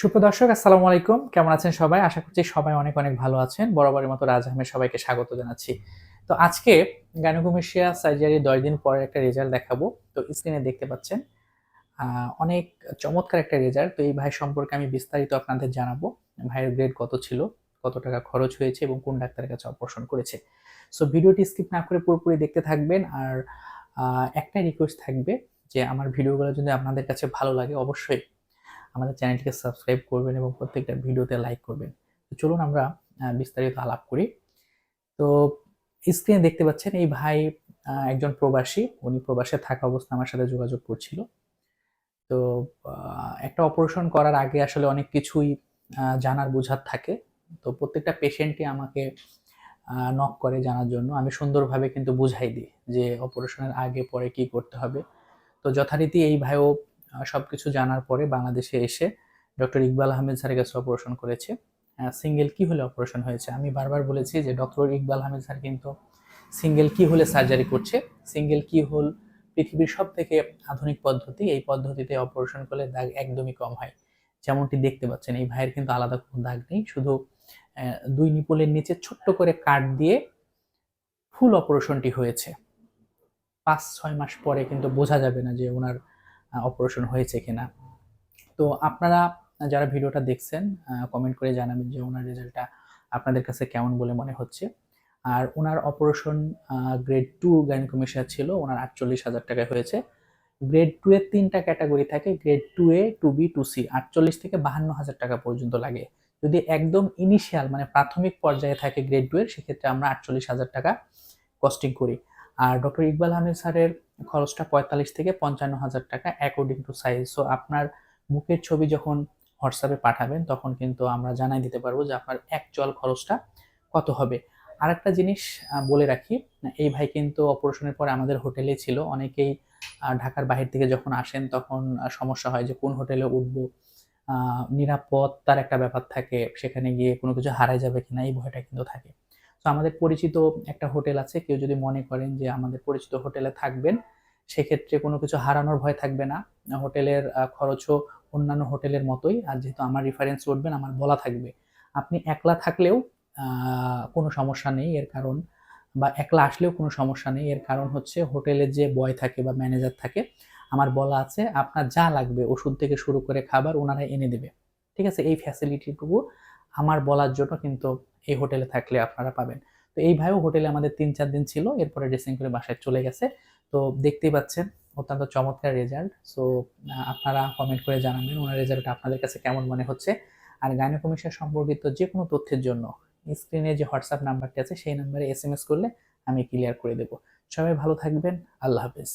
সুপ্রদর্শক আসসালামু আলাইকুম। কেমন আছেন সবাই? আশা করছি সবাই অনেক অনেক ভালো আছেন। বরাবরের মতো রাজ আহমেদ সবাইকে স্বাগত জানাচ্ছি। তো আজকে গাইনোকমেশিয়া সার্জারি দশ দিন পরের একটা রেজাল্ট দেখাবো। তো স্ক্রিনে দেখতে পাচ্ছেন অনেক চমৎকার একটা রেজাল্ট তো এই ভাই সম্পর্কে আমি বিস্তারিত আপনাদের জানাব। ভাইয়ের গ্রেড কত ছিল, কত টাকা খরচ হয়েছে এবং কোন ডাক্তারের কাছে অপারেশন করেছে। সো ভিডিওটি স্কিপ না করে পুরোপুরি দেখতে থাকবেন। আর একটাই রিকোয়েস্ট থাকবে যে আমার ভিডিওগুলো যদি আপনাদের কাছে ভালো লাগে, অবশ্যই আমাদের চ্যানেলটিকে সাবস্ক্রাইব করবেন এবং প্রত্যেকটা ভিডিওতে লাইক করবেন। তো চলুন আমরা বিস্তারিত আলাপ করি। তো স্ক্রিনে দেখতে পাচ্ছেন এই ভাই একজন প্রবাসী। উনি প্রবাসে থাকা অবস্থা আমার সাথে যোগাযোগ করছিল। তো একটা অপারেশন করার আগে আসলে অনেক কিছুই জানার বোঝার থাকে। তো প্রত্যেকটা পেশেন্টই আমাকে নক করে জানার জন্য। আমি সুন্দরভাবে কিন্তু বুঝাই দিই যে অপারেশনের আগে, পরে কি করতে হবে। তো যথারীতি এই ভাইও সব কিছু জানার পরে বাংলাদেশে এসে ডক্টর ইকবাল আহমেদ স্যারের কাছে অপারেশন করেছে। সিঙ্গেল কি হলে অপারেশন হয়েছে? আমি বারবার বলেছি যে ডক্টর ইকবাল আহমেদ স্যার কিন্তু সিঙ্গেল কি হলে সার্জারি করছে? সিঙ্গেল কি হোল পৃথিবীর সব থেকে আধুনিক পদ্ধতি? এই পদ্ধতিতে অপারেশন করলে দাগ একদমই কম হয়। যেমনটি দেখতে পাচ্ছেন, এই ভাইয়ের কিন্তু আলাদা কোনো দাগ নেই। শুধু দুই নিপুলের নিচে ছোট্ট করে কাট দিয়ে ফুল অপারেশনটি হয়েছে। পাঁচ ছয় মাস পরে কিন্তু বোঝা যাবে না যে ওনার অপারেশন হয়েছে কিনা। তো আপনারা যারা ভিডিওটা দেখছেন কমেন্ট করে জানাবেন যে ওনার রেজাল্টটা আপনাদের কাছে কেমন বলে মনে হচ্ছে। আর ওনার অপারেশন গ্রেড টু গাইনোকমেশিয়া ছিল, ওনার আটচল্লিশ হাজার টাকা হয়েছে। গ্রেড টু এর তিনটা ক্যাটাগরি থাকে grade two A two B two C আটচল্লিশ থেকে বাহান্ন হাজার টাকা পর্যন্ত লাগে। যদি একদম ইনিশিয়াল মানে প্রাথমিক পর্যায়ে থাকে গ্রেড টু এর, সেক্ষেত্রে আমরা আটচল্লিশ হাজার টাকা কস্টিং করি। আর ডক্টর ইকবাল আহমেদ স্যারের খরচটা পঁয়তাল্লিশ থেকে পঞ্চান্ন হাজার টাকা অ্যাকর্ডিং টু সাইজ সো আপনার বুকের ছবি যখন হোয়াটসঅ্যাপে পাঠাবেন, তখন কিন্তু আমরা জানাই দিতে পারব যে আপনার অ্যাকচুয়াল খরচটা কত হবে। আর একটা জিনিস বলে রাখি, এই ভাই কিন্তু অপারেশনের পরে আমাদের হোটেলে ছিল। অনেকেই ঢাকার বাহির থেকে যখন আসেন, তখন সমস্যা হয় যে কোন হোটেলে উঠবো নিরাপত্তার একটা ব্যাপার থাকে, সেখানে গিয়ে কোনো কিছু হারাই যাবে কিনা, এই ভয়টা কিন্তু থাকে। তো আমাদের পরিচিত একটা হোটেল আছে, কেউ যদি মনে করেন যে আমাদের পরিচিত হোটেলে থাকবেন, সেক্ষেত্রে কোনো কিছু হারানোর ভয় থাকবে না। হোটেলের খরচও অন্যান্য হোটেলের মতোই, আর যেহেতু আমার রেফারেন্স উঠবেন আমার বলা থাকবে। আপনি একলা থাকলেও কোনো সমস্যা নেই, এর কারণ, বা একলা আসলেও কোনো সমস্যা নেই। এর কারণ হচ্ছে হোটেলের যে বয় থাকে বা ম্যানেজার থাকে, আমার বলা আছে, আপনার যা লাগবে, ওষুধ থেকে শুরু করে খাবার ওনারা এনে দেবে। ঠিক আছে? এই ফ্যাসিলিটিটুকু আমার বলার জন্য কিন্তু এই হোটেলে থাকলে আপনারা পাবেন। তো এই ভাইও হোটেলে আমাদের তিন চার দিন ছিল, এরপরে ড্রেসিং করে বাসায় চলে গেছে। তো দেখতেই পাচ্ছেন, অত্যন্ত চমৎকার রেজাল্ট সো আপনারা কমেন্ট করে জানাবেন ওনার রেজাল্ট আপনাদের কাছে কেমন মনে হচ্ছে। আর গাইনোকমিশন সম্পর্কিত যে কোনো তথ্যের জন্য স্ক্রিনে যে হোয়াটসঅ্যাপ নাম্বারটি আছে, সেই নাম্বারে এস করলে আমি ক্লিয়ার করে দেবো। সবাই ভালো থাকবেন, আল্লাহ হাফেজ।